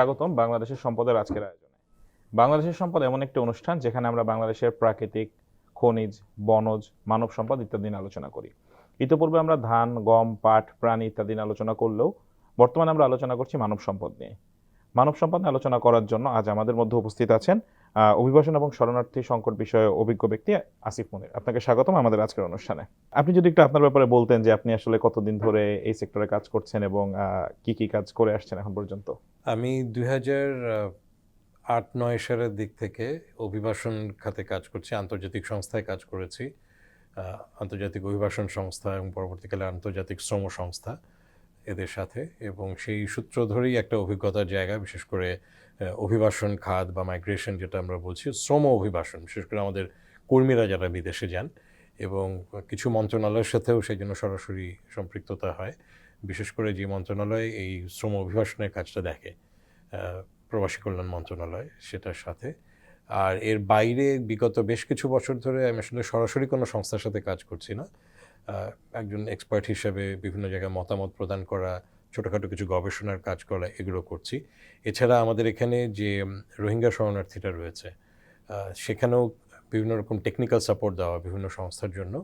স্বাগতম বাংলাদেশের সম্পদের আজকের আয়োজনে। বাংলাদেশের সম্পদ এমন একটি অনুষ্ঠান যেখানে আমরা বাংলাদেশের প্রাকৃতিক খনিজ, বনজ, মানব সম্পদ ইত্যাদি নিয়ে আলোচনা করি। ইতিপূর্বে আমরা ধান, গম, পাট, প্রাণী ইত্যাদি নিয়ে আলোচনা করলেও বর্তমানে আমরা আলোচনা করছি মানব সম্পদ নিয়ে। মানব সম্পদ আলোচনা করার জন্য আজ আমাদের মধ্যে উপস্থিত আছেন অভিবাসন এবং শরণার্থী সংকট বিষয়ে অভিজ্ঞ ব্যক্তি আসিফ মনির। আপনাকে স্বাগতম আমাদের আজকের অনুষ্ঠানে। আপনি যদি একটু আপনার ব্যাপারে বলতেন যে আপনি আসলে কতদিন ধরে এই সেক্টরে কাজ করছেন এবং কি কি কাজ করে আসছেন এখন পর্যন্ত? আমি দুই হাজার আট, নয়, সালের দিক থেকে অভিবাসন খাতে কাজ করছি, আন্তর্জাতিক সংস্থায় কাজ করেছি আন্তর্জাতিক অভিবাসন সংস্থা এবং পরবর্তীকালে আন্তর্জাতিক শ্রম সংস্থা। এদের সাথে এবং সেই সূত্র ধরেই একটা অভিজ্ঞতার জায়গা, বিশেষ করে অভিবাসন খাত বা মাইগ্রেশন যেটা আমরা বলছি, শ্রম অভিবাসন। বিশেষ করে আমাদের কর্মীরা যারা বিদেশে যান এবং কিছু মন্ত্রণালয়ের সাথেও সেই জন্য সরাসরি সম্পৃক্ততা হয়। বিশেষ করে যে মন্ত্রণালয় এই শ্রম অভিবাসনের কাজটা দেখে প্রবাসী কল্যাণ মন্ত্রণালয় সেটার সাথে। আর এর বাইরে বিগত বেশ কিছু বছর ধরে আমি আসলে সরাসরি কোনো সংস্থার সাথে কাজ করছি না। একজন এক্সপার্ট হিসেবে বিভিন্ন জায়গায় মতামত প্রদান করা, ছোটোখাটো কিছু গবেষণার কাজ করা, এগুলো করছি। এছাড়া আমাদের এখানে যে রোহিঙ্গা শরণার্থীরা রয়েছে সেখানেও বিভিন্ন রকম টেকনিক্যাল সাপোর্ট দেওয়া বিভিন্ন সংস্থার জন্য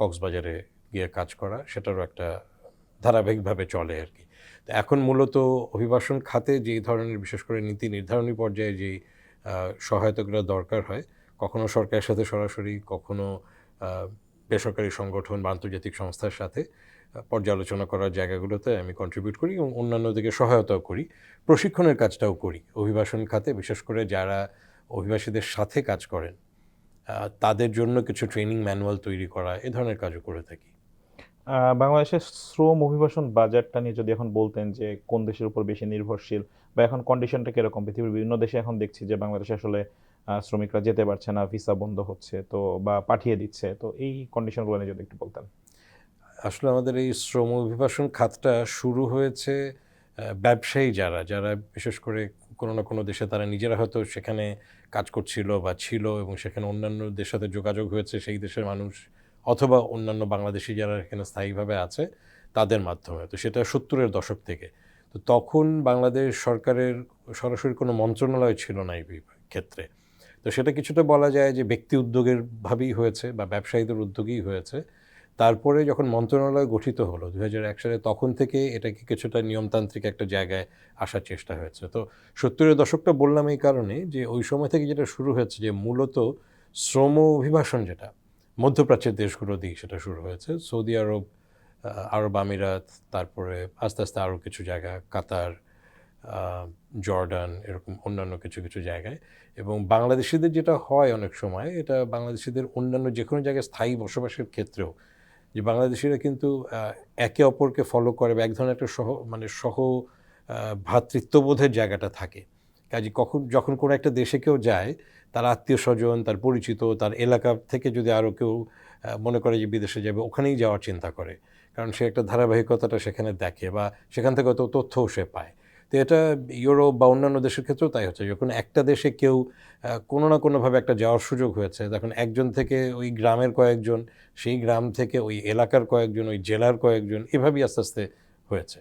কক্সবাজারে গিয়ে কাজ করা, সেটারও একটা ধারাবাহিকভাবে চলে আর কি। তো এখন মূলত অভিবাসন খাতে যেই ধরনের, বিশেষ করে নীতি নির্ধারণী পর্যায়ে যেই সহায়তাগুলো দরকার হয়, কখনো সরকারের সাথে সরাসরি, কখনো বেসরকারি সংগঠন বা আন্তর্জাতিক সংস্থার সাথে পর্যালোচনা করার জায়গাগুলোতে আমি কন্ট্রিবিউট করি এবং অন্যান্য দিকে সহায়তাও করি, প্রশিক্ষণের কাজটাও করি। অভিবাসন খাতে বিশেষ করে যারা অভিবাসীদের সাথে কাজ করেন তাদের জন্য কিছু ট্রেনিং ম্যানুয়াল তৈরি করা, এ ধরনের কাজও করে থাকি। বাংলাদেশের শ্রম অভিবাসন বাজারটা নিয়ে যদি এখন বলতেন যে কোন দেশের উপর বেশি নির্ভরশীল বা এখন কন্ডিশনটা কীরকম? পৃথিবীর বিভিন্ন দেশে এখন দেখছি যে বাংলাদেশে আসলে শ্রমিকরা যেতে পারছে না, ভিসা বন্ধ হচ্ছে, তো বা পাঠিয়ে দিচ্ছে, তো এই কন্ডিশনগুলো নিয়ে যদি একটু বলতেন। আসলে আমাদের এই শ্রম অভিবাসন খাতটা শুরু হয়েছে ব্যবসায়ী যারা যারা বিশেষ করে কোনো না কোনো দেশে তারা নিজেরা হয়তো সেখানে কাজ করছিল বা ছিল এবং সেখানে অন্যান্য দেশের সাথে যোগাযোগ হয়েছে, সেই দেশের মানুষ অথবা অন্যান্য বাংলাদেশি যারা এখানে স্থায়ীভাবে আছে, তাদের মাধ্যমে। তো সেটা সত্তরের দশক থেকে। তো তখন বাংলাদেশ সরকারের সরাসরি কোনো মন্ত্রণালয় ছিল না এই ক্ষেত্রে। তো সেটা কিছুটা বলা যায় যে ব্যক্তি উদ্যোগের ভাবেই হয়েছে বা ব্যবসায়ীদের উদ্যোগেই হয়েছে। তারপরে যখন মন্ত্রণালয় গঠিত হলো দু সালে, তখন থেকে এটাকে কিছুটা নিয়মতান্ত্রিক একটা জায়গায় আসার চেষ্টা হয়েছে। তো সত্তরের দশকটা বললাম এই কারণে যে ওই সময় থেকে যেটা শুরু হয়েছে যে মূলত শ্রম অভিবাসন যেটা, মধ্যপ্রাচ্যের দেশগুলো দিয়ে সেটা শুরু হয়েছে। সৌদি আরব আরব আমিরাত, তারপরে আস্তে আস্তে আরও কিছু জায়গা, কাতার জর্ডান, এরকম অন্যান্য কিছু কিছু জায়গায়। এবং বাংলাদেশিদের যেটা হয় অনেক সময়, এটা বাংলাদেশিদের অন্যান্য যে কোনো জায়গায় স্থায়ী বসবাসের ক্ষেত্রেও, যে বাংলাদেশিরা কিন্তু একে অপরকে ফলো করে বা এক ধরনের একটা সহ মানে সহ ভ্রাতৃত্ববোধের জায়গাটা থাকে। কাজে কখন, যখন কোনো একটা দেশে কেউ যায়, তার আত্মীয় স্বজন, তার পরিচিত, তার এলাকা থেকে যদি আরও কেউ মনে করে যে বিদেশে যাবে, ওখানেই যাওয়ার চিন্তা করে। কারণ সে একটা ধারাবাহিকতাটা সেখানে দেখে বা সেখান থেকে হয়তো তথ্যও সে পায়। তো এটা ইউরোপ বা অন্যান্য দেশের ক্ষেত্রেও তাই হচ্ছে। যখন একটা দেশে কেউ কোনো না কোনোভাবে একটা যাওয়ার সুযোগ হয়েছে, তখন একজন থেকে ওই গ্রামের কয়েকজন, সেই গ্রাম থেকে ওই এলাকার কয়েকজন, ওই জেলার কয়েকজন, এভাবেই আস্তে আস্তে হয়েছে।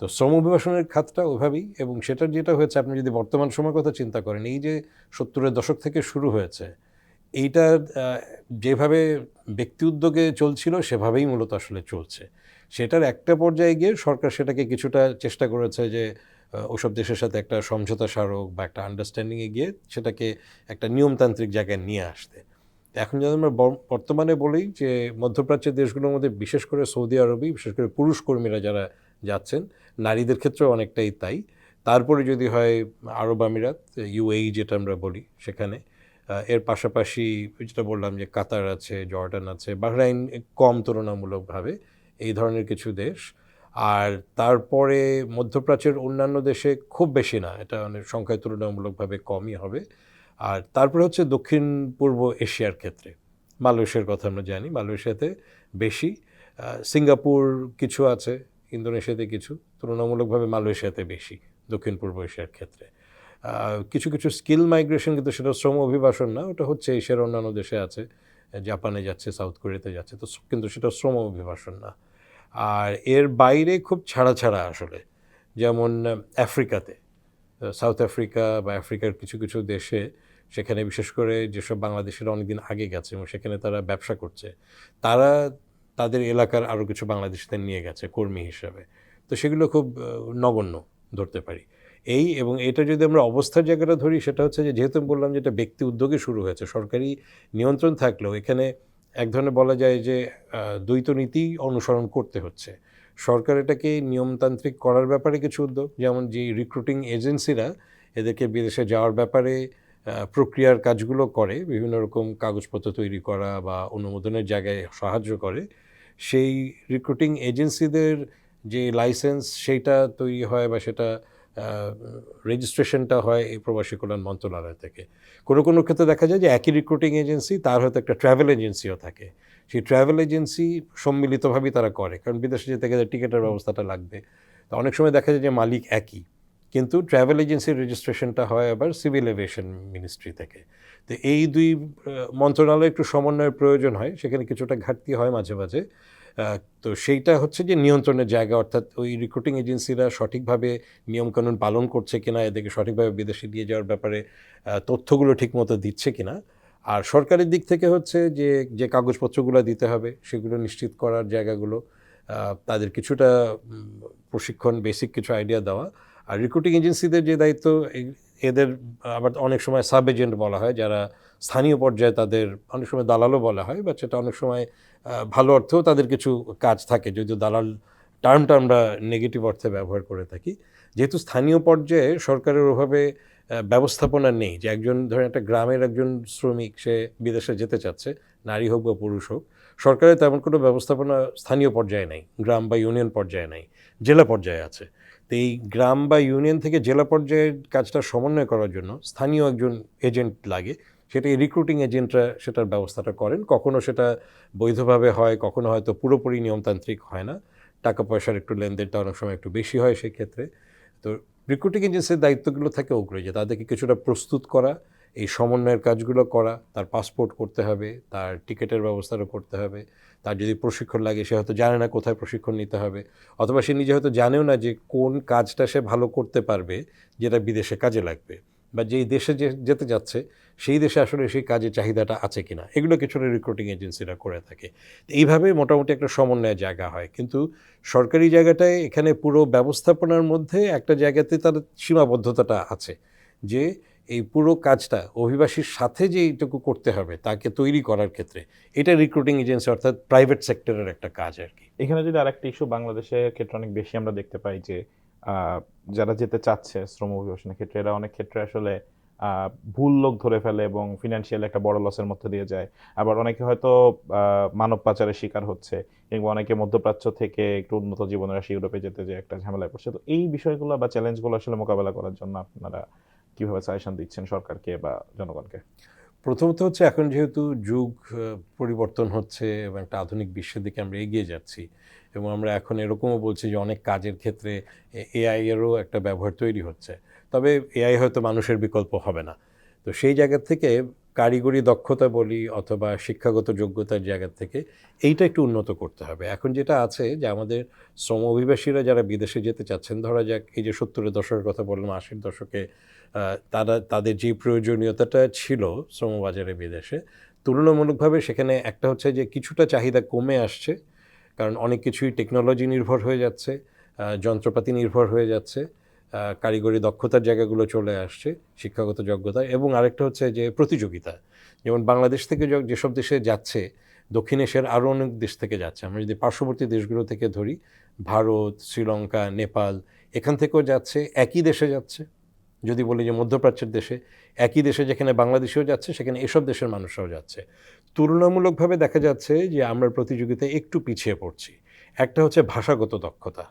তো শ্রম অভিবাসনের খাতটা ওইভাবেই এবং সেটার যেটা হয়েছে, আপনি যদি বর্তমান সময়ের কথা চিন্তা করেন, এই যে সত্তরের দশক থেকে শুরু হয়েছে এইটা যেভাবে ব্যক্তি উদ্যোগে চলছিল, সেভাবেই মূলত আসলে চলছে। সেটার একটা পর্যায়ে গিয়ে সরকার সেটাকে কিছুটা চেষ্টা করেছে যে ওসব দেশের সাথে একটা সমঝোতা স্মারক বা একটা আন্ডারস্ট্যান্ডিংয়ে গিয়ে সেটাকে একটা নিয়মতান্ত্রিক জায়গায় নিয়ে আসতে। এখন যদি আমরা বর- বর্তমানে বলি যে মধ্যপ্রাচ্যের দেশগুলোর মধ্যে বিশেষ করে সৌদি আরবই বিশেষ করে পুরুষ কর্মীরা যারা যাচ্ছেন, নারীদের ক্ষেত্রেও অনেকটাই তাই। তারপরে যদি হয় আরব আমিরাত ইউএই যেটা আমরা বলি সেখানে এর পাশাপাশি যেটা বললাম যে কাতার আছে, জর্ডান আছে, বাহরাইন কম তুলনামূলকভাবে এই ধরনের কিছু দেশ। আর তারপরে মধ্যপ্রাচ্যের অন্যান্য দেশে খুব বেশি না, এটা অনেক সংখ্যায় তুলনামূলকভাবে কমই হবে। আর তারপরে হচ্ছে দক্ষিণ পূর্ব এশিয়ার ক্ষেত্রে, মালয়েশিয়ার কথা আমরা জানি, মালয়েশিয়াতে বেশি। সিঙ্গাপুর কিছু আছে, ইন্দোনেশিয়াতে কিছু, তুলনামূলকভাবে মালয়েশিয়াতে বেশি, দক্ষিণ পূর্ব এশিয়ার ক্ষেত্রে। কিছু কিছু স্কিল মাইগ্রেশন, কিন্তু সেটা শ্রম অভিবাসন না, ওটা হচ্ছে এশিয়ার অন্যান্য দেশে আছে, জাপানে যাচ্ছে, সাউথ কোরিয়াতে যাচ্ছে, তো কিন্তু সেটা শ্রম অভিবাসন না। আর এর বাইরে খুব ছাড়া ছাড়া আসলে। যেমন আফ্রিকাতে সাউথ আফ্রিকা বা আফ্রিকার কিছু কিছু দেশে সেখানে বিশেষ করে যেসব বাংলাদেশের অনেকদিন আগে গেছে এবং সেখানে তারা ব্যবসা করছে, তারা তাদের এলাকার আরও কিছু বাংলাদেশিদের নিয়ে গেছে কর্মী হিসাবে। তো সেগুলো খুব নগণ্য ধরতে পারি। এই এবং এটা যদি আমরা অবস্থার জায়গাটা ধরি, সেটা হচ্ছে যে, যেহেতু বললাম যে, এটা ব্যক্তি উদ্যোগে শুরু হয়েছে, সরকারি নিয়ন্ত্রণ থাকলেও এখানে এক ধরনের বলা যায় যে দ্বৈত নীতি অনুসরণ করতে হচ্ছে। সরকার এটাকে নিয়মতান্ত্রিক করার ব্যাপারে কিছু উদ্যোগ, যেমন যে রিক্রুটিং এজেন্সিরা এদেরকে বিদেশে যাওয়ার ব্যাপারে প্রক্রিয়ার কাজগুলো করে, বিভিন্ন রকম কাগজপত্র তৈরি করা বা অনুমোদনের জায়গায় সাহায্য করে। সেই রিক্রুটিং এজেন্সিদের যে লাইসেন্স সেইটা তৈরি হয় বা সেটা রেজিস্ট্রেশনটা হয় এই প্রবাসী কল্যাণ মন্ত্রণালয় থেকে। কোনো কোনো ক্ষেত্রে দেখা যায় যে একই রিক্রুটিং এজেন্সি তার হয়তো একটা ট্রাভেল এজেন্সিও থাকে। সেই ট্রাভেল এজেন্সি সম্মিলিতভাবেই তারা করে, কারণ বিদেশে যেতে গেলে টিকিটের ব্যবস্থাটা লাগবে। তো অনেক সময় দেখা যায় যে মালিক একই, কিন্তু ট্রাভেল এজেন্সির রেজিস্ট্রেশনটা হয় আবার সিভিল এভিয়েশন মিনিস্ট্রি থেকে। তো এই দুই মন্ত্রণালয়ে একটু সমন্বয়ের প্রয়োজন হয়, সেখানে কিছুটা ঘাটতি হয় মাঝে মাঝে। তো সেইটা হচ্ছে যে নিয়ন্ত্রণের জায়গা, অর্থাৎ ওই রিক্রুটিং এজেন্সিরা সঠিকভাবে নিয়মকানুন পালন করছে কিনা, এদেরকে সঠিকভাবে বিদেশে দিয়ে যাওয়ার ব্যাপারে তথ্যগুলো ঠিকমতো দিচ্ছে কিনা। আর সরকারের দিক থেকে হচ্ছে যে যে কাগজপত্রগুলো দিতে হবে, সেগুলো নিশ্চিত করার জায়গাগুলো তাদের কিছুটা প্রশিক্ষণ বেসিক কিছু আইডিয়া দেওয়া। আর রিক্রুটিং এজেন্সিদের যে দায়িত্ব এদের আবার অনেক সময় সাব এজেন্ট বলা হয়, যারা স্থানীয় পর্যায়ে তাদের অনেক সময় দালালও বলা হয় বা সেটা অনেক সময় ভালো অর্থেও তাদের কিছু কাজ থাকে। যদিও দালাল টার্মটা আমরা নেগেটিভ অর্থে ব্যবহার করে থাকি। যেহেতু স্থানীয় পর্যায়ে সরকারের ওভাবে ব্যবস্থাপনা নেই, যে একজন ধরেন একটা গ্রামের একজন শ্রমিক, সে বিদেশে যেতে চাচ্ছে, নারী হোক বা পুরুষ হোক, সরকারের তেমন কোনো ব্যবস্থাপনা স্থানীয় পর্যায়ে নেই, গ্রাম বা ইউনিয়ন পর্যায়ে নেই, জেলা পর্যায়ে আছে। তো এই গ্রাম বা ইউনিয়ন থেকে জেলা পর্যায়ের কাজটা সমন্বয় করার জন্য স্থানীয় একজন এজেন্ট লাগে। সেটা এই রিক্রুটিং এজেন্টরা সেটার ব্যবস্থাটা করেন। কখনো সেটা বৈধভাবে হয়, কখনো হয়তো পুরোপুরি নিয়মতান্ত্রিক হয় না। টাকা পয়সার একটু লেনদেনটা অনেক সময় একটু বেশি হয় সেক্ষেত্রে। তো রিক্রুটিং এজেন্সির দায়িত্বগুলো থাকে ওগুলো যে তাদেরকে কিছুটা প্রস্তুত করা এই সমন্বয়ের কাজগুলো করা, তার পাসপোর্ট করতে হবে, তার টিকিটের ব্যবস্থাটা করতে হবে, তার যদি প্রশিক্ষণ লাগে সে হয়তো জানে না কোথায় প্রশিক্ষণ নিতে হবে, অথবা সে নিজে হয়তো জানেও না যে কোন কাজটা সে ভালো করতে পারবে, যেটা বিদেশে কাজে লাগবে, বা যেই দেশে যে যেতে যাচ্ছে, সেই দেশে আসলে সেই কাজের চাহিদাটা আছে কি না এগুলো কিছুটা রিক্রুটিং এজেন্সিরা করে থাকে। এইভাবে মোটামুটি একটা সমন্বয়ের জায়গা হয়, কিন্তু সরকারি জায়গাটায় এখানে পুরো ব্যবস্থাপনার মধ্যে একটা জায়গাতে তার সীমাবদ্ধতাটা আছে, যে এই পুরো কাজটা অভিবাসীর সাথে যে এইটুকু করতে হবে, তাকে তৈরি করার ক্ষেত্রে, এটা রিক্রুটিং এজেন্সি অর্থাৎ প্রাইভেট সেক্টরের একটা কাজ আর কি। এখানে যদি আরেকটা ইস্যু বাংলাদেশের ক্ষেত্রে অনেক বেশি আমরা দেখতে পাই যে যারা যেতে চাচ্ছে শ্রম অভিবাসনের ক্ষেত্রে, এরা অনেক ক্ষেত্রে আসলে ভুল লোক ধরে ফেলে এবং ফিনান্সিয়াল একটা বড় লসের মধ্যে দিয়ে যায়। আবার অনেকে হয়তো মানব পাচারের শিকার হচ্ছে কিংবা অনেকে মধ্যপ্রাচ্য থেকে একটু উন্নত জীবনের আসে ইউরোপে যেতে যে একটা ঝামেলায় পড়ছে। তো এই বিষয়গুলো বা চ্যালেঞ্জগুলো আসলে মোকাবেলা করার জন্য আপনারা কীভাবে সাজেশন দিচ্ছেন সরকারকে বা জনগণকে? প্রথমত হচ্ছে এখন যেহেতু যুগ পরিবর্তন হচ্ছে এবং একটা আধুনিক বিশ্বের দিকে আমরা এগিয়ে যাচ্ছি এবং আমরা এখন এরকমও বলছি যে অনেক কাজের ক্ষেত্রে এআই এরও একটা ব্যবহার তৈরি হচ্ছে। তবে এআই হয়তো মানুষের বিকল্প হবে না। তো সেই জায়গা থেকে কারিগরি দক্ষতা বলি অথবা শিক্ষাগত যোগ্যতার জায়গা থেকে এইটা একটু উন্নত করতে হবে। এখন যেটা আছে যে আমাদের শ্রম অভিবাসীরা যারা বিদেশে যেতে চাচ্ছেন, ধরা যাক এই যে সত্তরের দশকের কথা বললাম, আশির দশকে তারা, তাদের যে প্রয়োজনীয়তাটা ছিল শ্রমবাজারে বিদেশে, তুলনামূলকভাবে সেখানে একটা হচ্ছে যে কিছুটা চাহিদা কমে আসছে, কারণ অনেক কিছুই টেকনোলজি নির্ভর হয়ে যাচ্ছে যন্ত্রপাতি নির্ভর হয়ে যাচ্ছে কারিগরি দক্ষতার জায়গাগুলো চলে আসছে, শিক্ষাগত যোগ্যতা এবং আরেকটা হচ্ছে যে প্রতিযোগিতা। যেমন বাংলাদেশ থেকে যেসব দেশে যাচ্ছে, দক্ষিণ এশিয়ার আরও অনেক দেশ থেকে যাচ্ছে। আমরা যদি পার্শ্ববর্তী দেশগুলো থেকে ধরি, ভারত, শ্রীলঙ্কা, নেপাল, এখান থেকেও যাচ্ছে, একই দেশে যাচ্ছে। যদি বলি যে মধ্যপ্রাচ্যের দেশে, একই দেশে যেখানে বাংলাদেশেও যাচ্ছে, সেখানে এসব দেশের মানুষরাও যাচ্ছে। তুলনামূলকভাবে দেখা যাচ্ছে যে আমরা প্রতিযোগিতায় একটু পিছিয়ে পড়ছি। একটা হচ্ছে ভাষাগত দক্ষতা।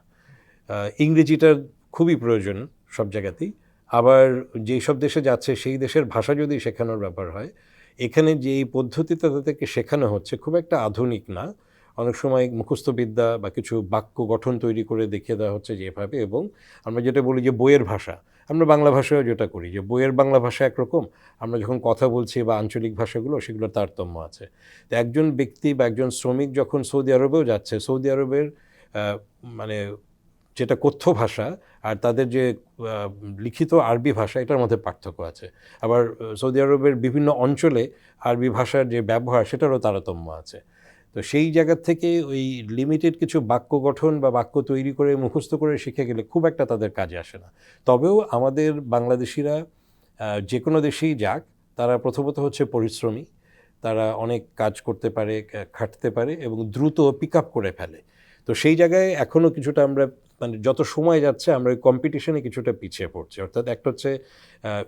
ইংরেজিটার খুবই প্রয়োজন সব জায়গাতেই। আবার যেই সব দেশে যাচ্ছে, সেই দেশের ভাষা যদি শেখানোর ব্যাপার হয়, এখানে যে এই পদ্ধতিতে তাদেরকে শেখানো হচ্ছে খুব একটা আধুনিক না। অনেক সময় মুখস্থবিদ্যা বা কিছু বাক্য গঠন তৈরি করে দেখিয়ে দেওয়া হচ্ছে যেভাবে এবং আমরা যেটা বলি যে বইয়ের ভাষা। আমরা বাংলা ভাষায়ও যেটা করি, যে বইয়ের বাংলা ভাষা একরকম, আমরা যখন কথা বলছি বা আঞ্চলিক ভাষাগুলো, সেগুলোর তারতম্য আছে। তো একজন ব্যক্তি বা একজন শ্রমিক যখন সৌদি আরবেও যাচ্ছে, সৌদি আরবের মানে যেটা কথ্য ভাষা আর তাদের যে লিখিত আরবি ভাষা, এটার মধ্যে পার্থক্য আছে। আবার সৌদি আরবের বিভিন্ন অঞ্চলে আরবি ভাষার যে ব্যবহার, সেটারও তারতম্য আছে। তো সেই জায়গার থেকে ওই লিমিটেড কিছু বাক্য গঠন বা বাক্য তৈরি করে মুখস্থ করে শিখে গেলে খুব একটা তাদের কাজে আসে না। তবেও আমাদের বাংলাদেশিরা যে কোনো দেশেই যাক, তারা প্রথমত হচ্ছে পরিশ্রমী। তারা অনেক কাজ করতে পারে খাটতে পারে এবং দ্রুত পিক আপ করে ফেলে। তো সেই জায়গায় এখনও কিছুটা আমরা মানে যত সময় যাচ্ছে, আমরা ওই কম্পিটিশনে কিছুটা পিছিয়ে পড়ছি। অর্থাৎ একটা হচ্ছে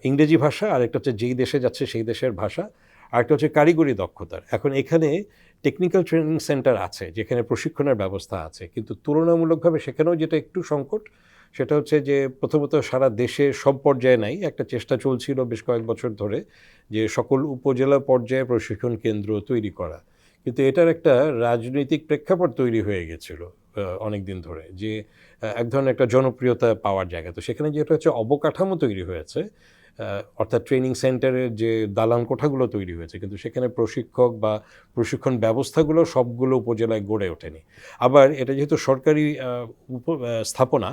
ইংরেজি ভাষা আর একটা হচ্ছে যেই দেশে যাচ্ছে সেই দেশের ভাষা আর একটা হচ্ছে কারিগরি দক্ষতার। এখন এখানে টেকনিক্যাল ট্রেনিং সেন্টার আছে, যেখানে প্রশিক্ষণের ব্যবস্থা আছে, কিন্তু তুলনামূলকভাবে সেখানেও যেটা একটু সংকট, সেটা হচ্ছে যে প্রথমত সারা দেশে সব পর্যায়ে নাই, একটা চেষ্টা চলছিল বেশ কয়েক বছর ধরে যে সকল উপজেলা পর্যায়ে প্রশিক্ষণ কেন্দ্র তৈরি করা। কিন্তু এটার একটা রাজনৈতিক প্রেক্ষাপট তৈরি হয়ে গেছিল অনেক দিন ধরে যে এক ধরনের একটা জনপ্রিয়তা পাওয়ার জায়গা। তো সেখানে যেটা হচ্ছে অবকাঠামো তৈরি হয়েছে অর্থাৎ ট্রেনিং সেন্টারের যে দালান কোঠাগুলো তৈরি হয়েছে, কিন্তু সেখানে প্রশিক্ষক বা প্রশিক্ষণ ব্যবস্থাগুলো সবগুলো উপজেলায় গড়ে ওঠেনি। আবার এটা যেহেতু সরকারি স্থাপনা,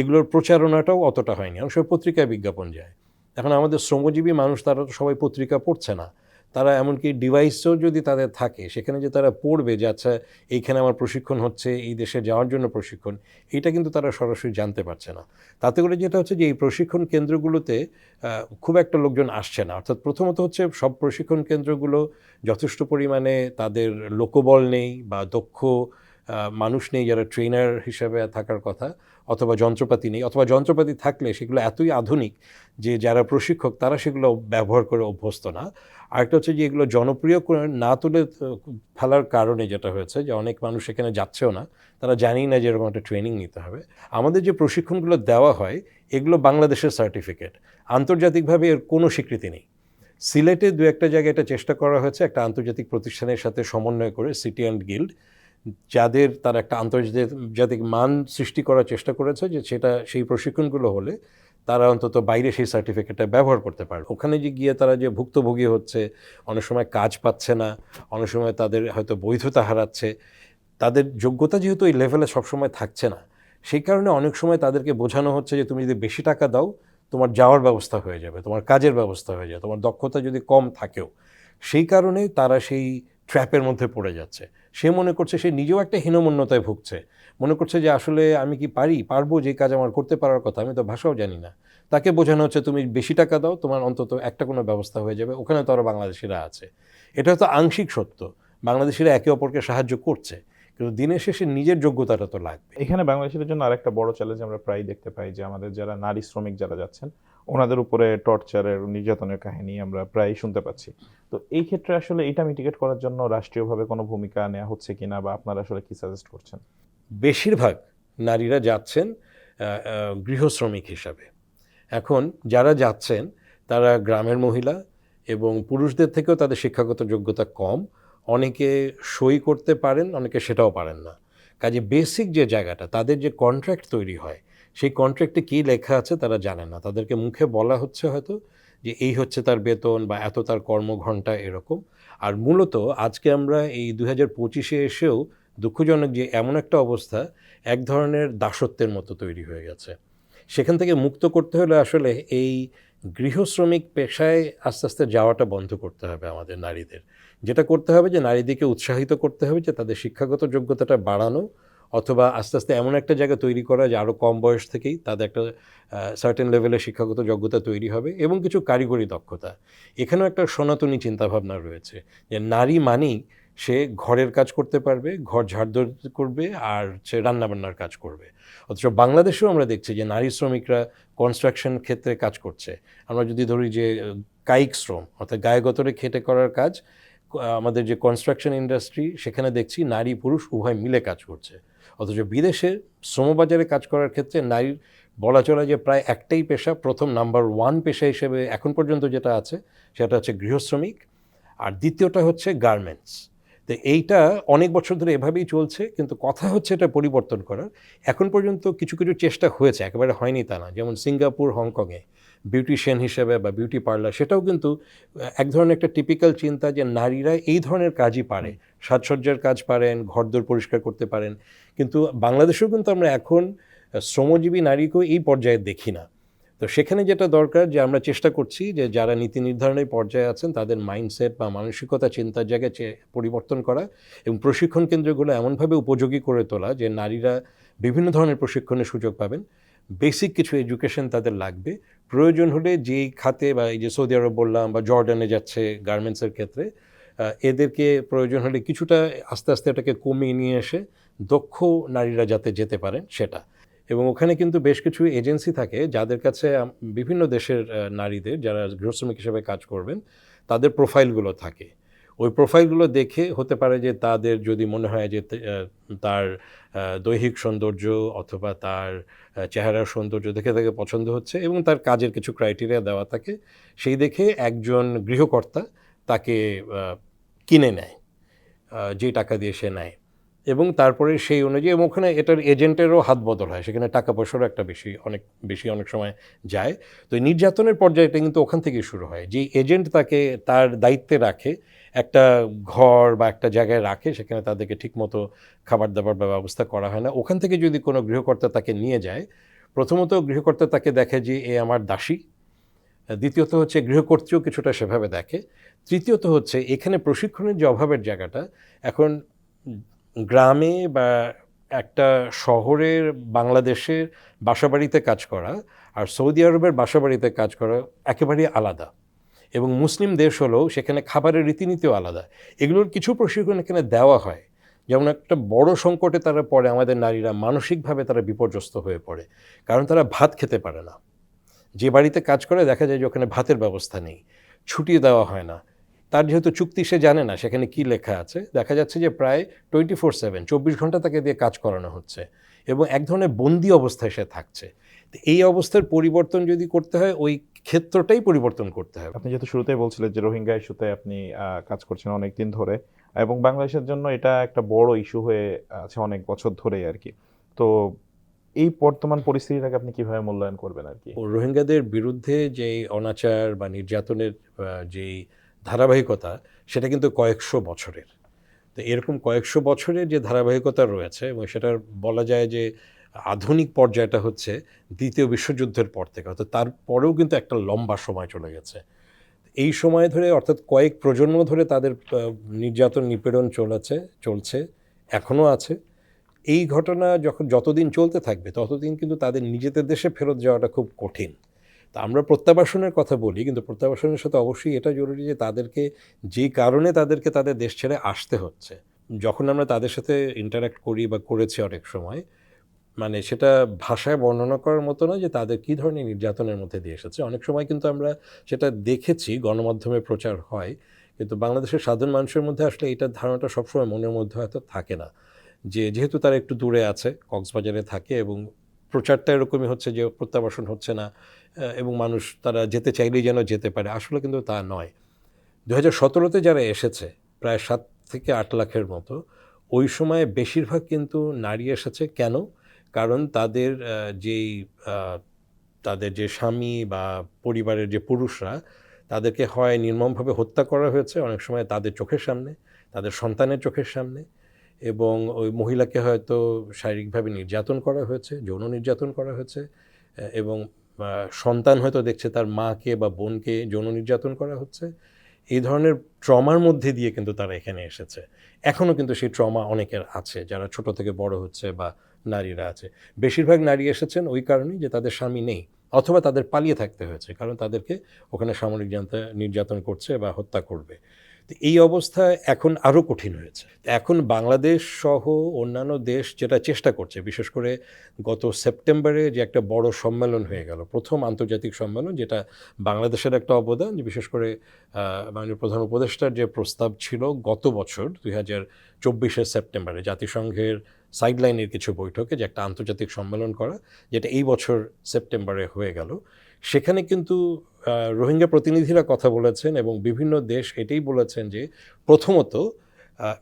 এগুলোর প্রচারণাটাও অতটা হয়নি। অনেক পত্রিকায় বিজ্ঞাপন যায়। এখন আমাদের শ্রমজীবী মানুষ, তারা তো সবাই পত্রিকা পড়ছে না। তারা এমনকি ডিভাইসও যদি তাদের থাকে, সেখানে যে তারা পড়বে যে আচ্ছা এইখানে আমার প্রশিক্ষণ হচ্ছে, এই দেশে যাওয়ার জন্য প্রশিক্ষণ, এটা কিন্তু তারা সরাসরি জানতে পারছে না। তাতে করে যেটা হচ্ছে যে, এই প্রশিক্ষণ কেন্দ্রগুলোতে খুব একটা লোকজন আসছে না। অর্থাৎ প্রথমত হচ্ছে, সব প্রশিক্ষণ কেন্দ্রগুলো যথেষ্ট পরিমাণে তাদের লোকবল নেই বা দক্ষ মানুষ নেই যারা ট্রেনার হিসেবে থাকার কথা, অথবা যন্ত্রপাতি নেই। অথবা যন্ত্রপাতি থাকলে সেগুলো এতই আধুনিক যে, যারা প্রশিক্ষক, তারা সেগুলো ব্যবহার করে অভ্যস্ত না। আরেকটা হচ্ছে যে এগুলো জনপ্রিয় করে না তুলে ফেলার কারণে যেটা হয়েছে যে অনেক মানুষ এখানে যাচ্ছেও না, তারা জানেই না যে এরকম একটা ট্রেনিং নিতে হবে। আমাদের যে প্রশিক্ষণগুলো দেওয়া হয়, এগুলো বাংলাদেশের সার্টিফিকেট আন্তর্জাতিকভাবে এর কোনো স্বীকৃতি নেই। সিলেটে দু একটা জায়গায় এটা চেষ্টা করা হয়েছে, একটা আন্তর্জাতিক প্রতিষ্ঠানের সাথে সমন্বয় করে সিটি অ্যান্ড গিল্ড যাদের তার একটা আন্তর্জাতিক মান সৃষ্টি করার চেষ্টা করেছে যে সেটা, সেই প্রশিক্ষণগুলো হলে তারা অন্তত বাইরে সেই সার্টিফিকেটটা ব্যবহার করতে পারে ওখানে যে গিয়ে তারা যে ভুক্তভোগী হচ্ছে, অনেক সময় কাজ পাচ্ছে না, অনেক সময় তাদের হয়তো বৈধতা হারাচ্ছে, তাদের যোগ্যতা যেহেতু এই লেভেলে সবসময় থাকছে না, সেই কারণে অনেক সময় তাদেরকে বোঝানো হচ্ছে যে তুমি যদি বেশি টাকা দাও, তোমার যাওয়ার ব্যবস্থা হয়ে যাবে, তোমার কাজের ব্যবস্থা হয়ে যাবে, তোমার দক্ষতা যদি কম থাকেও। সেই কারণে তারা সেই ট্র্যাপের মধ্যে পড়ে যাচ্ছে। সে মনে করছে সে নিজেও একটা হীনমন্যতায় ভুগছে। মনে করছে যে আসলে আমি কি পারি? পারব যে কাজ আমার করতে পারার কথা? আমি তো ভাষাও জানি না। তাকে বোঝানো হচ্ছে, তুমি বেশি টাকা দাও, তোমার অন্তত একটা কোনো ব্যবস্থা হয়ে যাবে। ওখানে তো আরও বাংলাদেশিরা আছে। এটা তো আংশিক সত্য। বাংলাদেশিরা একে অপরকে সাহায্য করছে। কিন্তু দিনের শেষে নিজের যোগ্যতাটা তো লাগবে। এখানে বাংলাদেশের জন্য আরেকটা বড় চ্যালেঞ্জ আমরা প্রায় দেখতে পাই যে আমাদের যারা নারী শ্রমিক যারা যাচ্ছেন, ওনাদের উপরে টর্চারের নির্যাতনের কাহিনী আমরা প্রায় শুনতে পাচ্ছি। তো এই ক্ষেত্রে আসলে এটা মিটিগেট করার জন্য রাষ্ট্রীয়ভাবে কোনো ভূমিকা নেওয়া হচ্ছে কিনা বা আপনারা আসলে কি সাজেস্ট করছেন? বেশিরভাগ নারীরা যাচ্ছেন গৃহশ্রমিক হিসাবে। এখন যারা যাচ্ছেন, তারা গ্রামের মহিলা এবং পুরুষদের থেকেও তাদের শিক্ষাগত যোগ্যতা কম। অনেকে সই করতে পারেন, অনেকে সেটাও পারেন না। কাজে বেসিক যে জায়গাটা, তাদের যে কন্ট্রাক্ট তৈরি হয়, সেই কন্ট্রাক্টে কী লেখা আছে তারা জানে না। তাদেরকে মুখে বলা হচ্ছে হয়তো যে এই হচ্ছে তার বেতন বা এত তার কর্মঘণ্টা এরকম। আর মূলত আজকে আমরা এই দু হাজার পঁচিশে এসেও দুঃখজনক যে এমন একটা অবস্থা এক ধরনের দাসত্বের মতো তৈরি হয়ে গেছে। সেখান থেকে মুক্ত করতে হলে আসলে এই গৃহশ্রমিক পেশায় আস্তে আস্তে যাওয়াটা বন্ধ করতে হবে আমাদের নারীদের। যেটা করতে হবে যে নারীদেরকে উৎসাহিত করতে হবে যে তাদের শিক্ষাগত যোগ্যতাটা বাড়ানো অথবা আস্তে আস্তে এমন একটা জায়গা তৈরি করা যে আরও কম বয়স থেকেই তাদের একটা সার্টেন লেভেলের শিক্ষাগত যোগ্যতা তৈরি হবে এবং কিছু কারিগরি দক্ষতা। এখানেও একটা সনাতনী চিন্তাভাবনা রয়েছে যে নারী মানেই সে ঘরের কাজ করতে পারবে, ঘর ঝাড়দোর করবে আর সে রান্নাবান্নার কাজ করবে। অথচ বাংলাদেশেও আমরা দেখছি যে নারী শ্রমিকরা কনস্ট্রাকশন ক্ষেত্রে কাজ করছে। আমরা যদি ধরি যে কায়িক শ্রম, অর্থাৎ গায়ে গতরে খেটে করার কাজ আমাদের যে কনস্ট্রাকশন ইন্ডাস্ট্রি সেখানে দেখছি নারী পুরুষ উভয় মিলে কাজ করছে। অথচ বিদেশে শ্রমবাজারে কাজ করার ক্ষেত্রে নারীর বলা চলা যে প্রায় একটাই পেশা, প্রথম নাম্বার ওয়ান পেশা হিসেবে এখন পর্যন্ত যেটা আছে, সেটা হচ্ছে গৃহশ্রমিক। আর দ্বিতীয়টা হচ্ছে গার্মেন্টস তো এইটা অনেক বছর ধরে এভাবেই চলছে, কিন্তু কথা হচ্ছে এটা পরিবর্তন করার। এখন পর্যন্ত কিছু কিছু চেষ্টা হয়েছে, একেবারে হয়নি তা না। যেমন সিঙ্গাপুর, হংকংয়ে বিউটিশিয়ান হিসেবে বা বিউটি পার্লার, সেটাও কিন্তু এক ধরনের একটা টিপিক্যাল চিন্তা যে নারীরা এই ধরনের কাজই পারে। সাজসজ্জার কাজ পারেন, ঘরদোর পরিষ্কার করতে পারেন। কিন্তু বাংলাদেশেও কিন্তু আমরা এখন শ্রমজীবী নারীকেও এই পর্যায়ে দেখি না। তো সেখানে যেটা দরকার যে আমরা চেষ্টা করছি যে যারা নীতি নির্ধারণের পর্যায়ে আছেন, তাদের মাইন্ডসেট বা মানসিকতা চিন্তার জায়গায় পরিবর্তন করা এবং প্রশিক্ষণ কেন্দ্রগুলো এমনভাবে উপযোগী করে তোলা যে নারীরা বিভিন্ন ধরনের প্রশিক্ষণের সুযোগ পাবেন। বেসিক কিছু এডুকেশন তাদের লাগবে। প্রয়োজন হলে যেই খাতে বা এই যে সৌদি আরব বললাম বা জর্ডানে যাচ্ছে গার্মেন্টসের ক্ষেত্রে এদেরকে প্রয়োজন হলে কিছুটা আস্তে আস্তে এটাকে কমিয়ে নিয়ে এসে দক্ষ নারীরা যাতে যেতে পারেন সেটা। এবং ওখানে কিন্তু বেশ কিছু এজেন্সি থাকে যাদের কাছে বিভিন্ন দেশের নারীদের যারা গৃহশ্রমিক হিসেবে কাজ করবেন, তাদের প্রোফাইলগুলো থাকে। ওই প্রোফাইলগুলো দেখে হতে পারে যে তাদের যদি মনে হয় যে তার দৈহিক সৌন্দর্য অথবা তার চেহারার সৌন্দর্য দেখে তাকে পছন্দ হচ্ছে এবং তার কাজের কিছু ক্রাইটেরিয়া দেওয়া থাকে, সেই দেখে একজন গৃহকর্তা তাকে কিনে নেয় যে টাকা দিয়ে সে নেয়। এবং তারপরে সেই অনুযায়ী, এবং ওখানে এটার এজেন্টেরও হাত বদল হয়। সেখানে টাকা পয়সারও একটা বেশি, অনেক বেশি অনেক সময় যায়। তো নির্যাতনের পর্যায়টা কিন্তু ওখান থেকেই শুরু হয়। যে এজেন্ট তাকে তার দায়িত্বে রাখে, একটা ঘর বা একটা জায়গায় রাখে, সেখানে তাদেরকে ঠিকমতো খাবার দাবার বা ব্যবস্থা করা হয় না। ওখান থেকে যদি কোনো গৃহকর্তা তাকে নিয়ে যায়, প্রথমত গৃহকর্তা তাকে দেখে যে, এ আমার দাসী। দ্বিতীয়ত হচ্ছে গৃহকর্ত্রীও কিছুটা সেভাবে দেখে। তৃতীয়ত হচ্ছে, এখানে প্রশিক্ষণের যে অভাবের জায়গাটা, এখন গ্রামে বা একটা শহরের বাংলাদেশের বাসাবাড়িতে কাজ করা আর সৌদি আরবের বাসাবাড়িতে কাজ করা একেবারেই আলাদা। এবং মুসলিম দেশ হলেও সেখানে খাবারের রীতিনীতিও আলাদা। এগুলোর কিছু প্রশিক্ষণ এখানে দেওয়া হয়। যেমন একটা বড় সংকটে তারা পড়ে, আমাদের নারীরা মানসিকভাবে তারা বিপর্যস্ত হয়ে পড়ে। কারণ তারা ভাত খেতে পারে না। যে বাড়িতে কাজ করে, দেখা যায় যে ওখানে ভাতের ব্যবস্থা নেই। ছুটি দেওয়া হয় না। তার যেহেতু চুক্তি সে জানে না সেখানে কি লেখা আছে দেখা যাচ্ছে যে প্রায় টোয়েন্টি ফোর সেভেন চব্বিশ ঘণ্টা তাকে দিয়ে কাজ করানো হচ্ছে এবং এক ধরনের বন্দি অবস্থায় সে থাকছে। এই অবস্থার পরিবর্তন যদি করতে হয় ওই ক্ষেত্রটাই পরিবর্তন করতে হবে। আপনি যেহেতু শুরুতেই বলছিলেন যে রোহিঙ্গা ইস্যুতে আপনি কাজ করছেন অনেক দিন ধরে এবং বাংলাদেশের জন্য এটা একটা বড় ইস্যু হয়ে আছে অনেক বছর ধরেই আর কি। তো এই বর্তমান পরিস্থিতিটাকে আপনি কীভাবে মূল্যায়ন করবেন আর কি? রোহিঙ্গাদের বিরুদ্ধে যে অনাচার বা নির্যাতনের যেই ধারাবাহিকতা, সেটা কিন্তু কয়েকশো বছরের। তো এরকম কয়েকশো বছরের যে ধারাবাহিকতা রয়েছে এবং সেটার বলা যায় যে আধুনিক পর্যায়টা হচ্ছে দ্বিতীয় বিশ্বযুদ্ধের পর থেকে, অর্থাৎ তারপরেও কিন্তু একটা লম্বা সময় চলে গেছে। এই সময় ধরে অর্থাৎ কয়েক প্রজন্ম ধরে তাদের নির্যাতন, নিপীড়ন চলেছে, চলছে, এখনও আছে। এই ঘটনা যখন যতদিন চলতে থাকবে, ততদিন কিন্তু তাদের নিজেদের দেশে ফেরত যাওয়াটা খুব কঠিন। তা আমরা প্রত্যাবাসনের কথা বলি, কিন্তু প্রত্যাবাসনের সাথে অবশ্যই এটা জরুরি যে তাদেরকে যে কারণে তাদেরকে তাদের দেশ ছেড়ে আসতে হচ্ছে। যখন আমরা তাদের সাথে ইন্টারাক্ট করি বা করেছি অনেক সময় মানে সেটা ভাষায় বর্ণনা করার মতো না যে তাদের কী ধরনের নির্যাতনের মধ্যে দিয়ে এসেছে। অনেক সময় কিন্তু আমরা সেটা দেখেছি, গণমাধ্যমে প্রচার হয়, কিন্তু বাংলাদেশের সাধারণ মানুষের মধ্যে আসলে এটার ধারণাটা সবসময় মনের মধ্যে হয়তো থাকে না। যে যেহেতু তারা একটু দূরে আছে, কক্সবাজারে থাকে এবং প্রচারটা এরকমই হচ্ছে যে প্রত্যাবাসন হচ্ছে না এবং মানুষ তারা যেতে চাইলেই যেন যেতে পারে। আসলে কিন্তু তা নয়। দু হাজার সতেরোতে যারা এসেছে, প্রায় সাত থেকে আট লাখের মতো, ওই সময়ে বেশিরভাগ কিন্তু নারী এসেছে। কেন? কারণ তাদের যেই তাদের যে স্বামী বা পরিবারের যে পুরুষরা, তাদেরকে হয় নির্মমভাবে হত্যা করা হয়েছে। অনেক সময় তাদের চোখের সামনে, তাদের সন্তানের চোখের সামনে। এবং ওই মহিলাকে হয়তো শারীরিকভাবে নির্যাতন করা হয়েছে, যৌন নির্যাতন করা হয়েছে এবং সন্তান হয়তো দেখছে তার মাকে বা বোনকে যৌন নির্যাতন করা হচ্ছে। এই ধরনের ট্রমার মধ্যে দিয়ে কিন্তু তারা এখানে এসেছে। এখনও কিন্তু সেই ট্রমা অনেকের আছে, যারা ছোট থেকে বড় হচ্ছে বা নারীরা আছে। বেশিরভাগ নারী এসেছেন ওই কারণেই যে তাদের স্বামী নেই, অথবা তাদের পালিয়ে থাকতে হয়েছে, কারণ তাদেরকে ওখানে সামরিক নির্যাতন করছে বা হত্যা করবে। এই অবস্থা এখন আরও কঠিন হয়েছে। এখন বাংলাদেশ সহ অন্যান্য দেশ যেটা চেষ্টা করছে, বিশেষ করে গত সেপ্টেম্বরে যে একটা বড় সম্মেলন হয়ে গেল, প্রথম আন্তর্জাতিক সম্মেলন যেটা বাংলাদেশের একটা অবদান, যে বিশেষ করে মাননীয় প্রধান উপদেষ্টার যে প্রস্তাব ছিল গত বছর, দুই হাজার চব্বিশে সেপ্টেম্বরে, জাতিসংঘের সাইডলাইনের কিছু বৈঠকে যে একটা আন্তর্জাতিক সম্মেলন করা, যেটা এই বছর সেপ্টেম্বরে হয়ে গেল। সেখানে কিন্তু রোহিঙ্গা প্রতিনিধিরা কথা বলেছেন এবং বিভিন্ন দেশ এটাই বলেছেন যে প্রথমত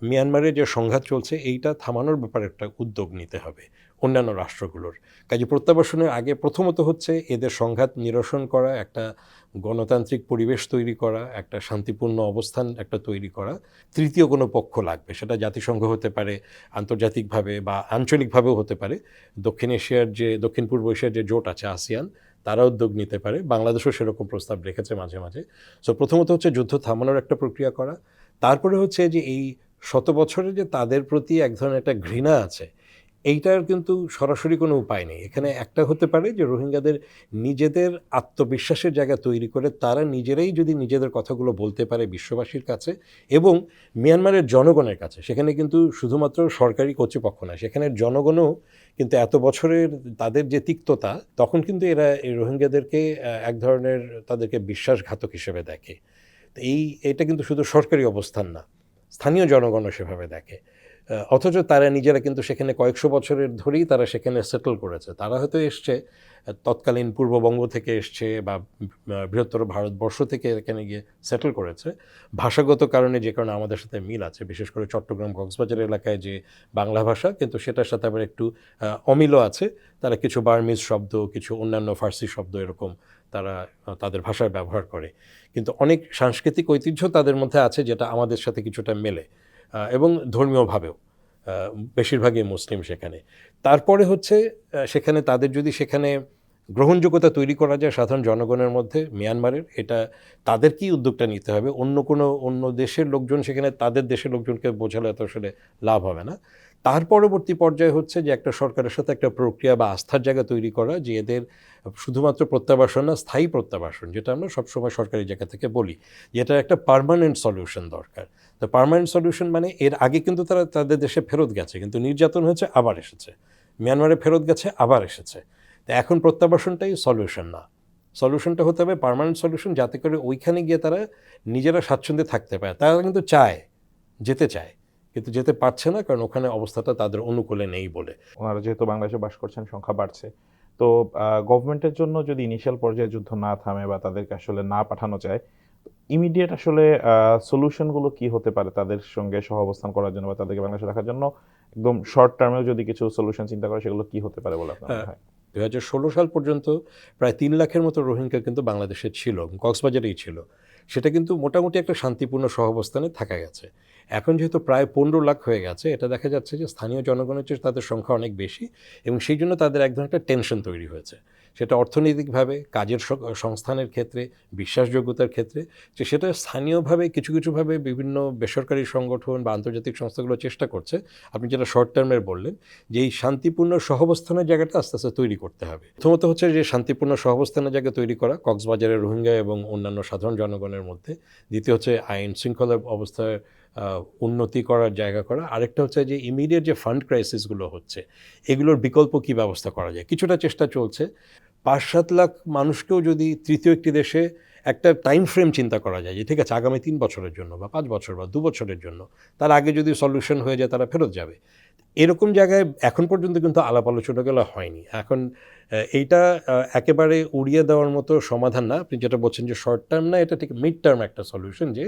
মিয়ানমারে যে সংঘাত চলছে এইটা থামানোর ব্যাপারে একটা উদ্যোগ নিতে হবে অন্যান্য রাষ্ট্রগুলোর। কাজে প্রত্যাবাসনের আগে প্রথমত হচ্ছে এদের সংঘাত নিরসন করা, একটা গণতান্ত্রিক পরিবেশ তৈরি করা, একটা শান্তিপূর্ণ অবস্থান একটা তৈরি করা। তৃতীয় কোনো পক্ষ লাগবে, সেটা জাতিসংঘ হতে পারে, আন্তর্জাতিকভাবে বা আঞ্চলিকভাবেও হতে পারে। দক্ষিণ এশিয়ার যে, দক্ষিণ পূর্ব এশিয়ার যে জোট আছে, আসিয়ান তারা উদ্যোগ নিতে পারে। বাংলাদেশও সেরকম প্রস্তাব রেখেছে মাঝে মাঝে। সো প্রথমত হচ্ছে যুদ্ধ থামানোর একটা প্রক্রিয়া করা। তারপরে হচ্ছে যে এই শত বছরে যে তাদের প্রতি এক ধরনের একটা ঘৃণা আছে এইটার কিন্তু সরাসরি কোনো উপায় নেই। এখানে একটা হতে পারে যে রোহিঙ্গাদের নিজেদের আত্মবিশ্বাসের জায়গা তৈরি করে তারা নিজেরাই যদি নিজেদের কথাগুলো বলতে পারে বিশ্ববাসীর কাছে এবং মিয়ানমারের জনগণের কাছে, সেখানে কিন্তু শুধুমাত্র সরকারি কর্তৃপক্ষ না সেখানের জনগণও কিন্তু এত বছরের তাদের যে তিক্ততা, তখন কিন্তু এরা এই রোহিঙ্গাদেরকে এক ধরনের তাদেরকে বিশ্বাসঘাতক হিসেবে দেখে। এই, এটা কিন্তু শুধু সরকারি অবস্থান না, স্থানীয় জনগণও সেভাবে দেখে। অথচ তারা নিজেরা কিন্তু সেখানে কয়েকশো বছরের ধরেই তারা সেখানে সেটেল করেছে। তারা হয়তো এসছে, তৎকালীন পূর্ববঙ্গ থেকে এসছে বা বৃহত্তর ভারতবর্ষ থেকে এখানে গিয়ে সেটেল করেছে। ভাষাগত কারণে যে কারণে আমাদের সাথে মিল আছে, বিশেষ করে চট্টগ্রাম কক্সবাজার এলাকায় যে বাংলা ভাষা, কিন্তু সেটার সাথে আবার একটু অমিলও আছে। তারা কিছু বার্মিজ শব্দ, কিছু অন্যান্য ফার্সি শব্দ এরকম তারা, তাদের ভাষায় ব্যবহার করে। কিন্তু অনেক সাংস্কৃতিক ঐতিহ্য তাদের মধ্যে আছে যেটা আমাদের সাথে কিছুটা মেলে। এবং ধর্মীয়ভাবেও বেশিরভাগই মুসলিম সেখানে। তারপরে হচ্ছে সেখানে তাদের যদি সেখানে গ্রহণযোগ্যতা তৈরি করা যায় সাধারণ জনগণের মধ্যে, মিয়ানমারের, এটা তাদের তাদেরকেই উদ্যোগটা নিতে হবে? অন্য কোনো, অন্য দেশের লোকজন সেখানে, তাদের দেশের লোকজনকে বোঝালে তো আসলে লাভ হবে না। তার পরবর্তী পর্যায়ে হচ্ছে যে একটা সরকারের সাথে একটা প্রক্রিয়া বা আস্থার জায়গা তৈরি করা, যে এদের শুধুমাত্র প্রত্যাবাসন না, স্থায়ী প্রত্যাবাসন, যেটা আমরা সবসময় সরকারি জায়গা থেকে বলি যে এটা একটা পার্মানেন্ট সলিউশন দরকার। তো পার্মানেন্ট সলিউশন মানে এর আগে কিন্তু তারা তাদের দেশে ফেরত গেছে, কিন্তু নির্যাতন হয়েছে, আবার এসেছে। মিয়ানমারে ফেরত গেছে, আবার এসেছে। তো এখন প্রত্যাবাসনটাই সলিউশন না। সলিউশনটা হতে হবে পারমানেন্ট সলিউশন যাতে করে ওইখানে গিয়ে তারা নিজেরা স্বাচ্ছন্দ্যে থাকতে পারে। তারা কিন্তু চায়, যেতে চায়। কিন্তু যেতে পারছে না কারণ ওখানে অবস্থাটা তাদের অনুকূলে নেই বলে। ওনারা যেহেতু বাংলাদেশে বাস করছেন সংখ্যা বাড়ছে। তো গভর্নমেন্টের জন্য যদি ইনিশিয়াল পর্যায়ে যুদ্ধ না থামে বা তাদেরকে আসলে না পাঠানো যায় ইমিডিয়েট আসলে সলিউশনগুলো কি হতে পারে তাদের সঙ্গে সহ অবস্থান করার জন্য বা তাদেরকে বাংলাদেশে রাখার জন্য একদম শর্ট টার্মেও যদি কিছু সলিউশন চিন্তা করে সেগুলো কি হতে পারে বলে আপনার হয়? দু হাজার ষোলো সাল পর্যন্ত প্রায় তিন লাখের মতো রোহিঙ্গা কিন্তু বাংলাদেশে ছিল কক্সবাজারেই ছিল। সেটা কিন্তু মোটামুটি একটা শান্তিপূর্ণ সহাবস্থানে থাকা গেছে। এখন যেহেতু প্রায় পনেরো লাখ হয়ে গেছে, এটা দেখা যাচ্ছে যে স্থানীয় জনগণের চেয়ে তাদের সংখ্যা অনেক বেশি এবং সেই জন্য তাদের এক ধরনের একটা টেনশন তৈরি হয়েছে। সেটা অর্থনৈতিকভাবে, কাজের সংস্থানের ক্ষেত্রে, বিশ্বাসযোগ্যতার ক্ষেত্রে, যে সেটা স্থানীয়ভাবে কিছু কিছুভাবে বিভিন্ন বেসরকারি সংগঠন বা আন্তর্জাতিক সংস্থাগুলো চেষ্টা করছে। আপনি যেটা শর্ট টার্মের বললেন, যে এই শান্তিপূর্ণ সহবস্থানের জায়গাটা আস্তে আস্তে তৈরি করতে হবে। প্রথমত হচ্ছে যে শান্তিপূর্ণ সহবস্থানের জায়গা তৈরি করা, কক্সবাজারের রোহিঙ্গা এবং অন্যান্য সাধারণ জনগণের মধ্যে। দ্বিতীয় হচ্ছে আইন শৃঙ্খলার অবস্থায় উন্নতি করার জায়গা করা। আরেকটা হচ্ছে যে ইমিডিয়েট যে ফান্ড ক্রাইসিসগুলো হচ্ছে, এগুলোর বিকল্প কি ব্যবস্থা করা যায়? কিছুটা চেষ্টা চলছে। পাঁচ সাত লাখ মানুষকেও যদি তৃতীয় একটি দেশে একটা টাইম ফ্রেম চিন্তা করা যায় যে, ঠিক আছে, আগামী তিন বছরের জন্য বা পাঁচ বছর বা দু বছরের জন্য, তার আগে যদি সলিউশন হয়ে যায়, তারা ফেরত যাবে। এরকম জায়গায় এখন পর্যন্ত কিন্তু আলাপ আলোচনাগুলো হয়নি। এখন এইটা একেবারে উড়িয়ে দেওয়ার মতো সমাধান না। আপনি যেটা বলছেন যে শর্ট টার্ম না, এটা ঠিক মিড টার্ম একটা সলিউশন যে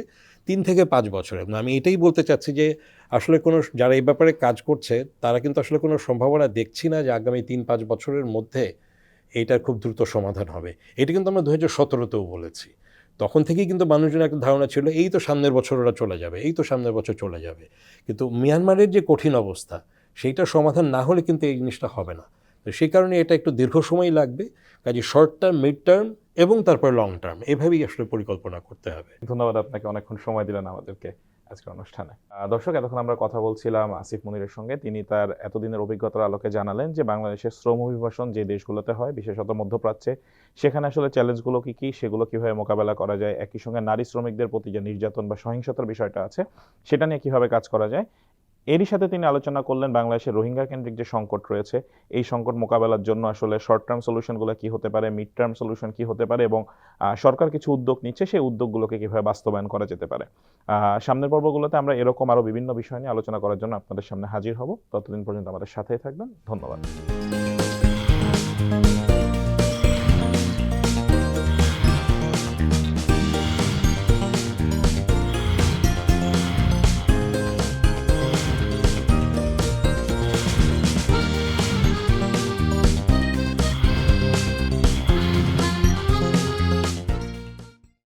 তিন থেকে পাঁচ বছরে আমি এটাই বলতে চাচ্ছি যে আসলে কোনো, যারা এই ব্যাপারে কাজ করছে, তারা কিন্তু আসলে কোনো সম্ভাবনা দেখছি না যে আগামী তিন পাঁচ বছরের মধ্যে এইটার খুব দ্রুত সমাধান হবে। এটা কিন্তু আমরা দু হাজার সতেরোতেও বলেছি। তখন থেকেই কিন্তু মানুষজন একটা ধারণা ছিল, এই তো সামনের বছর ওরা চলে যাবে, এই তো সামনের বছর চলে যাবে। কিন্তু মিয়ানমারের যে কঠিন অবস্থা সেইটা সমাধান না হলে কিন্তু এই জিনিসটা হবে না। তো সেই কারণে এটা একটু দীর্ঘ সময় লাগবে, কাজে শর্ট টার্ম মিড টার্ম এবং তারপর লং টার্ম এভাবেই আসলে পরিকল্পনা করতে হবে। ধন্যবাদ, আপনাকে অনেকক্ষণ সময় দিলেন আমাদেরকে। আজকের অনুষ্ঠানে। দর্শক, এতক্ষণ আমরা কথা বলছিলাম আসিফ মনিরের সঙ্গে। তিনি তার এতদিনের অভিজ্ঞতার আলোকে জানালেন যে, বাংলাদেশের শ্রম অভিবাসন যে দেশগুলোতে হয়, বিশেষত মধ্যপ্রাচ্যে, সেখানে আসলে চ্যালেঞ্জগুলো কি কি, সেগুলো কীভাবে মোকাবেলা করা যায়, একই সঙ্গে নারী শ্রমিকদের প্রতি যে নির্যাতন বা সহিংসতার বিষয়টা আছে, সেটা নিয়ে কীভাবে কাজ করা যায় এরই সাথে তিনি আলোচনা করলেন বাংলাদেশের রোহিঙ্গা কেন্দ্রিক যে সংকট রয়েছে, এই সংকট মোকাবেলার জন্য আসলে শর্ট টার্ম সলিউশনগুলো কি হতে পারে মিড টার্ম সলিউশন কি হতে পারে এবং সরকার কিছু উদ্যোগ নিচ্ছে, সেই উদ্যোগগুলোকে কীভাবে বাস্তবায়ন করা যেতে পারে। সামনের পর্বগুলোতে আমরা এরকম আরও বিভিন্ন বিষয় নিয়ে আলোচনা করার জন্য আপনাদের সামনে হাজির হব। ততদিন পর্যন্ত আমাদের সাথেই থাকবেন। ধন্যবাদ।